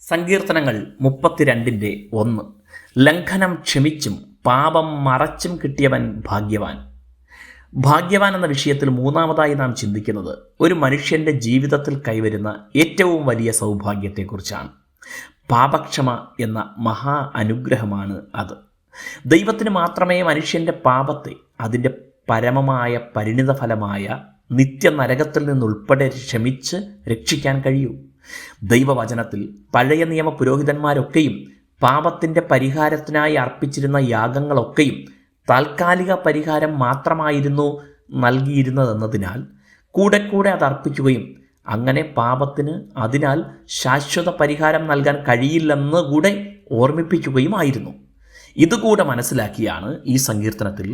സങ്കീർത്തനങ്ങൾ മുപ്പത്തിരണ്ടിന്റെ ഒന്ന്. ലംഘനം ക്ഷമിച്ചും പാപം മറച്ചും കിട്ടിയവൻ ഭാഗ്യവാൻ. ഭാഗ്യവാൻ എന്ന വിഷയത്തിൽ മൂന്നാമതായി നാം ചിന്തിക്കുന്നത് ഒരു മനുഷ്യന്റെ ജീവിതത്തിൽ കൈവരുന്ന ഏറ്റവും വലിയ സൗഭാഗ്യത്തെക്കുറിച്ചാണ്. പാപക്ഷമ എന്ന മഹാ അനുഗ്രഹമാണ് അത്. ദൈവത്തിന് മാത്രമേ മനുഷ്യന്റെ പാപത്തെ അതിന്റെ പരമമായ പരിണിതഫലമായ നിത്യനരകത്തിൽ നിന്നുൾപ്പെടെ ക്ഷമിച്ച് രക്ഷിക്കാൻ കഴിയൂ. ദൈവവചനത്തിൽ പഴയ നിയമ പുരോഹിതന്മാരൊക്കെയും പാപത്തിന്റെ പരിഹാരത്തിനായി അർപ്പിച്ചിരുന്ന യാഗങ്ങളൊക്കെയും താൽക്കാലിക പരിഹാരം മാത്രമായിരുന്നു നൽകിയിരുന്നതെന്നതിനാൽ കൂടെ കൂടെ അത് അർപ്പിക്കുകയും അങ്ങനെ പാപത്തിന് അതിനാൽ ശാശ്വത പരിഹാരം നൽകാൻ കഴിയില്ലെന്ന് കൂടെ ഓർമ്മിപ്പിക്കുകയുമായിരുന്നു ഇതുകൂടെ മനസ്സിലാക്കിയാണ് ഈ സങ്കീർത്തനത്തിൽ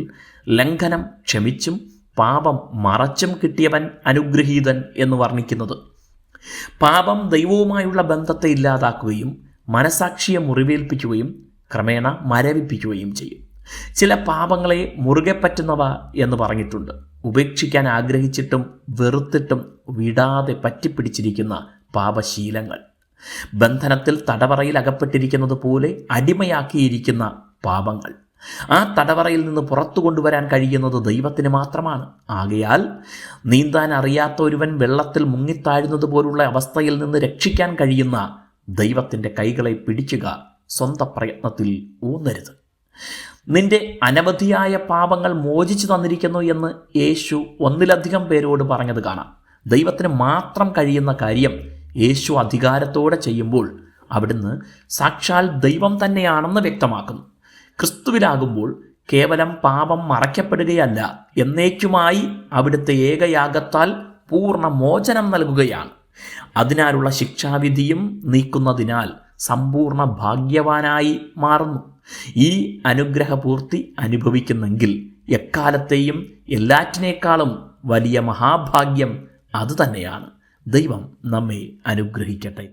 ലംഘനം ക്ഷമിച്ചും പാപം മറച്ചും കിട്ടിയവൻ അനുഗ്രഹീതൻ എന്ന് വർണിക്കുന്നത്. പാപം ദൈവവുമായുള്ള ബന്ധത്തെ ഇല്ലാതാക്കുകയും മനസാക്ഷിയെ മുറിവേൽപ്പിക്കുകയും ക്രമേണ മരവിപ്പിക്കുകയും ചെയ്യും. ചില പാപങ്ങളെ മുറുകെ പറ്റുന്നവ എന്ന് പറഞ്ഞിട്ടുണ്ട്. ഉപേക്ഷിക്കാൻ ആഗ്രഹിച്ചിട്ടും വെറുത്തിട്ടും വിടാതെ പറ്റിപ്പിടിച്ചിരിക്കുന്ന പാപശീലങ്ങൾ. ബന്ധനത്തിൽ തടവറയിൽ അകപ്പെട്ടിരിക്കുന്നത് പോലെ അടിമയാക്കിയിരിക്കുന്ന പാപങ്ങൾ. ആ തടവറയിൽ നിന്ന് പുറത്തു കൊണ്ടുവരാൻ കഴിയുന്നത് ദൈവത്തിന് മാത്രമാണ്. ആകയാൽ നീന്താൻ അറിയാത്ത ഒരുവൻ വെള്ളത്തിൽ മുങ്ങിത്താഴുന്നത് പോലുള്ള അവസ്ഥയിൽ നിന്ന് രക്ഷിക്കാൻ കഴിയുന്ന ദൈവത്തിന്റെ കൈകളെ പിടിക്കുക സ്വന്തം പ്രയത്നത്തിൽ ഊന്നരുത്. നിന്റെ അനവധിയായ പാപങ്ങൾ മോചിച്ചു തന്നിരിക്കുന്നു എന്ന് യേശു ഒന്നിലധികം പേരോട് പറഞ്ഞത് കാണാം. ദൈവത്തിന് മാത്രം കഴിയുന്ന കാര്യം യേശു അധികാരത്തോടെ ചെയ്യുമ്പോൾ അവിടുന്ന് സാക്ഷാൽ ദൈവം തന്നെയാണെന്ന് വ്യക്തമാക്കുന്നു. ക്രിസ്തുവിലാകുമ്പോൾ കേവലം പാപം മറയ്ക്കപ്പെടുകയല്ല. എന്നേക്കുമായി അവിടുത്തെ ഏകയാഗത്താൽ പൂർണ മോചനം നൽകുകയാണ്. അതിനാലുള്ള ശിക്ഷാവിധിയും നീക്കുന്നതിനാൽ സമ്പൂർണ ഭാഗ്യവാനായി മാറുന്നു. ഈ അനുഗ്രഹപൂർത്തി അനുഭവിക്കുന്നെങ്കിൽ എക്കാലത്തെയും എല്ലാറ്റിനേക്കാളും വലിയ മഹാഭാഗ്യം അതുതന്നെയാണ്. ദൈവം നമ്മെ അനുഗ്രഹിക്കട്ടെ.